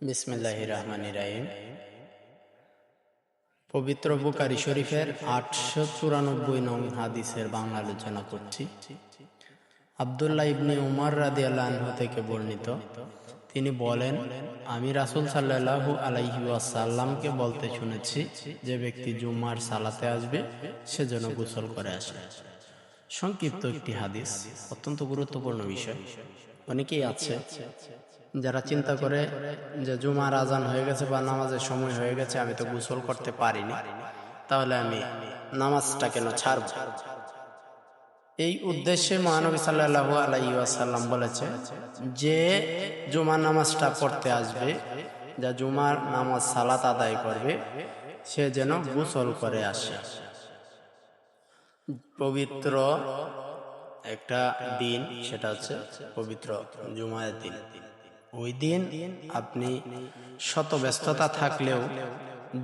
বিসমিল্লাহ রহমান রাহিম। পবিত্র বুকারি শরীফের আটশো চুরানব্বই নং হাদিসের বাংলা আলোচনা করছি। আবদুল্লাহ ইবনে উমার রাদি আল্লাহ থেকে বর্ণিত, তিনি বলেন, আমি রাসুল সাল্লাহু আলাইহি ওয়াসাল্লামকে বলতে শুনেছি, যে ব্যক্তি জুম্মার সালাতে আসবে, সে যেন গোসল করে আসে। সংক্ষিপ্ত একটি হাদিস, অত্যন্ত গুরুত্বপূর্ণ বিষয়। অনেকেই আছে যারা চিন্তা করে যে জুমার আজান হয়ে গেছে বা নামাজের সময় হয়ে গেছে, আমি তো গোসল করতে পারিনি, তাহলে আমি নামাজটা কেন ছাড়ব। এই উদ্দেশ্যে মহানবী সাল্লাহ আলাইসাল্লাম বলেছে যে জুমার নামাজটা পড়তে আসবে, যা জুমার নামাজ সালাত আদায় করবে, সে যেন গোসল করে আসে। পবিত্র একটা দিন, সেটা হচ্ছে পবিত্র জুমায়ের দিন। ওই দিন আপনি শত ব্যস্ততা থাকলেও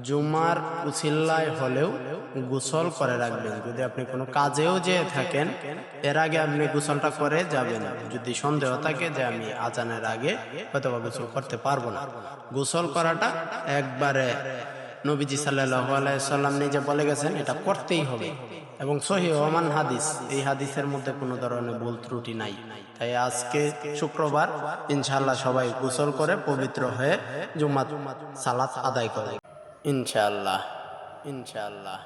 জুমার উচিল্লায় হলেও গোসল করে রাখবেন। যদি আপনি কোনো কাজেও যেয়ে থাকেন, এর আগে আপনি গোসলটা করে যাবেন। যদি সন্দেহ থাকে যে আমি আজানের আগে হয়তো গোসল করতে পারব না। গোসল করাটা একবারে নবীজি সাল্লাহ আলাইসাল্লাম নিজে বলে গেছেন, এটা করতেই হবে। এবং সহি ওমান হাদিস, এই হাদিসের মধ্যে কোনো ধরনের ভুল ত্রুটি নাই। তাই আজকে শুক্রবার ইনশাল্লাহ সবাই গোসল করে পবিত্র হয়ে জুমাত সালাত আদায় করে ইনশাল্লাহ ইনশাআল্লাহ।